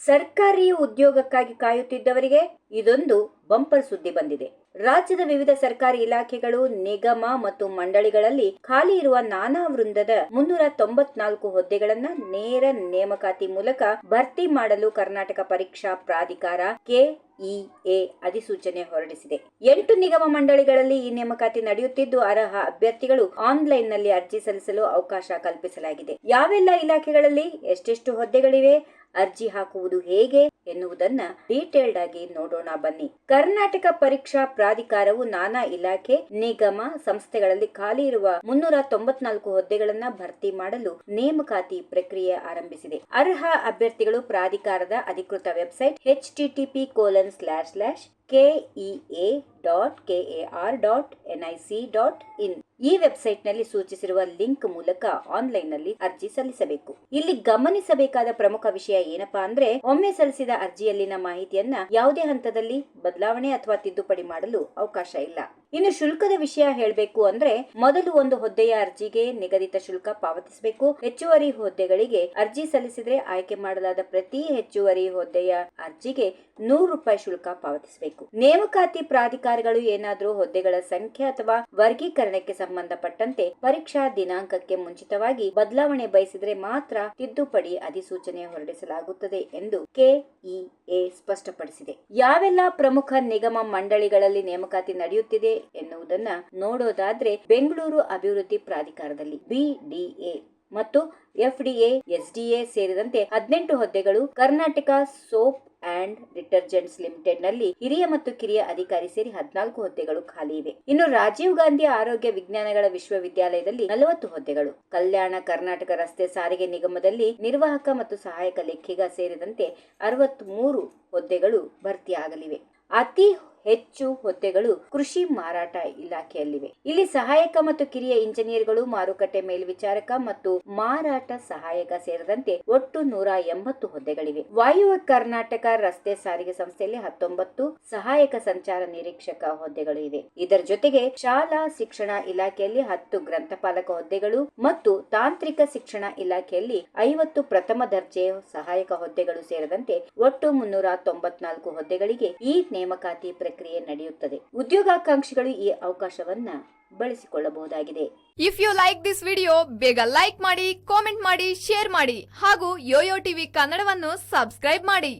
ಸರ್ಕಾರಿ ಉದ್ಯೋಗಕ್ಕಾಗಿ ಕಾಯುತ್ತಿದ್ದವರಿಗೆ ಇದೊಂದು ಬಂಪರ್ ಸುದ್ದಿ ಬಂದಿದೆ. ರಾಜ್ಯದ ವಿವಿಧ ಸರ್ಕಾರಿ ಇಲಾಖೆಗಳು, ನಿಗಮ ಮತ್ತು ಮಂಡಳಿಗಳಲ್ಲಿ ಖಾಲಿ ಇರುವ ನಾನಾ ವೃಂದದ ಮುನ್ನೂರ ತೊಂಬತ್ನಾಲ್ಕು ಹುದ್ದೆಗಳನ್ನ ನೇರ ನೇಮಕಾತಿ ಮೂಲಕ ಭರ್ತಿ ಮಾಡಲು ಕರ್ನಾಟಕ ಪರೀಕ್ಷಾ ಪ್ರಾಧಿಕಾರ ಕೆಇಎ ಅಧಿಸೂಚನೆ ಹೊರಡಿಸಿದೆ. ಎಂಟು ನಿಗಮ ಮಂಡಳಿಗಳಲ್ಲಿ ಈ ನೇಮಕಾತಿ ನಡೆಯುತ್ತಿದ್ದು, ಅರ್ಹ ಅಭ್ಯರ್ಥಿಗಳು ಆನ್ಲೈನ್ನಲ್ಲಿ ಅರ್ಜಿ ಸಲ್ಲಿಸಲು ಅವಕಾಶ ಕಲ್ಪಿಸಲಾಗಿದೆ. ಯಾವೆಲ್ಲ ಇಲಾಖೆಗಳಲ್ಲಿ ಎಷ್ಟೆಷ್ಟು ಹುದ್ದೆಗಳಿವೆ? ಅರ್ಜಿ ಹಾಕುವುದು ಹೇಗೆ? ಎನ್ನುವುದನ್ನ ಡೀಟೇಲ್ಡ್ ಆಗಿ ನೋಡೋಣ ಬನ್ನಿ. ಕರ್ನಾಟಕ ಪರೀಕ್ಷಾ ಪ್ರಾಧಿಕಾರವು ನಾನಾ ಇಲಾಖೆ, ನಿಗಮ ಸಂಸ್ಥೆಗಳಲ್ಲಿ ಖಾಲಿ ಇರುವ ಮುನ್ನೂರ ತೊಂಬತ್ನಾಲ್ಕು ಹುದ್ದೆಗಳನ್ನ ಭರ್ತಿ ಮಾಡಲು ನೇಮಕಾತಿ ಪ್ರಕ್ರಿಯೆ ಆರಂಭಿಸಿದೆ. ಅರ್ಹ ಅಭ್ಯರ್ಥಿಗಳು ಪ್ರಾಧಿಕಾರದ ಅಧಿಕೃತ website H TTP colon slash slash KEA dot KAR dot NIC dot in. ಈ ವೆಬ್ಸೈಟ್ನಲ್ಲಿ ಸೂಚಿಸಿರುವ ಲಿಂಕ್ ಮೂಲಕ ಆನ್ಲೈನ್ನಲ್ಲಿ ಅರ್ಜಿ ಸಲ್ಲಿಸಬೇಕು. ಇಲ್ಲಿ ಗಮನಿಸಬೇಕಾದ ಪ್ರಮುಖ ವಿಷಯ ಏನಪ್ಪಾ ಅಂದ್ರೆ, ಒಮ್ಮೆ ಸಲ್ಲಿಸಿದ ಅರ್ಜಿಯಲ್ಲಿನ ಮಾಹಿತಿಯನ್ನ ಯಾವುದೇ ಹಂತದಲ್ಲಿ ಬದಲಾವಣೆ ಅಥವಾ ತಿದ್ದುಪಡಿ ಮಾಡಲು ಅವಕಾಶ ಇಲ್ಲ. ಇನ್ನು ಶುಲ್ಕದ ವಿಷಯ ಹೇಳಬೇಕು ಅಂದ್ರೆ ಮೊದಲು ಒಂದು ಹುದ್ದೆಯ ಅರ್ಜಿಗೆ ನಿಗದಿತ ಶುಲ್ಕ ಪಾವತಿಸಬೇಕು. ಹೆಚ್ಚುವರಿ ಹುದ್ದೆಗಳಿಗೆ ಅರ್ಜಿ ಸಲ್ಲಿಸಿದ್ರೆ ಆಯ್ಕೆ ಮಾಡಲಾದ ಪ್ರತಿ ಹೆಚ್ಚುವರಿ ಹುದ್ದೆಯ ಅರ್ಜಿಗೆ ನೂರು ರೂಪಾಯಿ ಶುಲ್ಕ ಪಾವತಿಸಬೇಕು. ನೇಮಕಾತಿ ಪ್ರಾಧಿಕಾರಗಳು ಏನಾದರೂ ಹುದ್ದೆಗಳ ಸಂಖ್ಯೆ ಅಥವಾ ವರ್ಗೀಕರಣಕ್ಕೆ ಸಂಬಂಧಪಟ್ಟಂತೆ ಪರೀಕ್ಷಾ ದಿನಾಂಕಕ್ಕೆ ಮುಂಚಿತವಾಗಿ ಬದಲಾವಣೆ ಬಯಸಿದ್ರೆ ಮಾತ್ರ ತಿದ್ದುಪಡಿ ಅಧಿಸೂಚನೆ ಹೊರಡಿಸಲಾಗುತ್ತದೆ ಎಂದು ಕೆಇಎ ಸ್ಪಷ್ಟಪಡಿಸಿದೆ. ಯಾವೆಲ್ಲ ಪ್ರಮುಖ ನಿಗಮ ಮಂಡಳಿಗಳಲ್ಲಿ ನೇಮಕಾತಿ ನಡೆಯುತ್ತಿದೆ? ಎನ್ನುವುದನ್ನ ನೋಡೋದಾದ್ರೆ ಬೆಂಗಳೂರು ಅಭಿವೃದ್ಧಿ ಪ್ರಾಧಿಕಾರದಲ್ಲಿ ಬಿಡಿಎ ಮತ್ತು ಎಫ್ಡಿಎ, ಎಸ್ಡಿಎ ಸೇರಿದಂತೆ ಹದಿನೆಂಟು ಹುದ್ದೆಗಳು ಕರ್ನಾಟಕ ಸೋಪ್ ಅಂಡ್ ಡಿಟರ್ಜೆಂಟ್ಸ್ ಲಿಮಿಟೆಡ್ನಲ್ಲಿ ಹಿರಿಯ ಮತ್ತು ಕಿರಿಯ ಅಧಿಕಾರಿ ಸೇರಿ ಹದಿನಾಲ್ಕು ಹುದ್ದೆಗಳು ಖಾಲಿ ಇವೆ. ಇನ್ನು ರಾಜೀವ್ ಗಾಂಧಿ ಆರೋಗ್ಯ ವಿಜ್ಞಾನಗಳ ವಿಶ್ವವಿದ್ಯಾಲಯದಲ್ಲಿ ನಲವತ್ತು ಹುದ್ದೆಗಳು. ಕಲ್ಯಾಣ ಕರ್ನಾಟಕ ರಸ್ತೆ ಸಾರಿಗೆ ನಿಗಮದಲ್ಲಿ ನಿರ್ವಾಹಕ ಮತ್ತು ಸಹಾಯಕ ಲೆಕ್ಕಿಗ ಸೇರಿದಂತೆ ಅರವತ್ತ್ ಮೂರು ಹುದ್ದೆಗಳು ಭರ್ತಿಯಾಗಲಿವೆ. ಅತಿ ಹೆಚ್ಚು ಹುದ್ದೆಗಳು ಕೃಷಿ ಮಾರಾಟ ಇಲಾಖೆಯಲ್ಲಿವೆ. ಇಲ್ಲಿ ಸಹಾಯಕ ಮತ್ತು ಕಿರಿಯ ಇಂಜಿನಿಯರ್ಗಳು, ಮಾರುಕಟ್ಟೆ ಮೇಲ್ವಿಚಾರಕ ಮತ್ತು ಮಾರಾಟ ಸಹಾಯಕ ಸೇರಿದಂತೆ ಒಟ್ಟು ನೂರ ಎಂಬತ್ತು ಹುದ್ದೆಗಳಿವೆ. ವಾಯುವ ಕರ್ನಾಟಕ ರಸ್ತೆ ಸಾರಿಗೆ ಸಂಸ್ಥೆಯಲ್ಲಿ ಹತ್ತೊಂಬತ್ತು ಸಹಾಯಕ ಸಂಚಾರ ನಿರೀಕ್ಷಕ ಹುದ್ದೆಗಳು ಇವೆ. ಇದರ ಜೊತೆಗೆ ಶಾಲಾ ಶಿಕ್ಷಣ ಇಲಾಖೆಯಲ್ಲಿ ಹತ್ತು ಗ್ರಂಥಪಾಲಕ ಹುದ್ದೆಗಳು ಮತ್ತು ತಾಂತ್ರಿಕ ಶಿಕ್ಷಣ ಇಲಾಖೆಯಲ್ಲಿ ಐವತ್ತು ಪ್ರಥಮ ದರ್ಜೆ ಸಹಾಯಕ ಹುದ್ದೆಗಳು ಸೇರಿದಂತೆ ಒಟ್ಟು ಮುನ್ನೂರ ತೊಂಬತ್ನಾಲ್ಕು ಹುದ್ದೆಗಳಿಗೆ ಈ ನೇಮಕಾತಿ ಪ್ರಕ್ರಿಯೆ ನಡೆಯುತ್ತದೆ. ಉದ್ಯೋಗಾಕಾಂಕ್ಷಿಗಳು ಈ ಅವಕಾಶವನ್ನ ಬಳಸಿಕೊಳ್ಳಬಹುದಾಗಿದೆ. If you like this video ಬೇಗ ಲೈಕ್ ಮಾಡಿ ಕಾಮೆಂಟ್ ಮಾಡಿ ಶೇರ್ ಮಾಡಿ ಹಾಗೂ ಯೋಯೋ ಟಿವಿ ಕನ್ನಡವನ್ನು ಸಬ್ಸ್ಕ್ರೈಬ್ ಮಾಡಿ.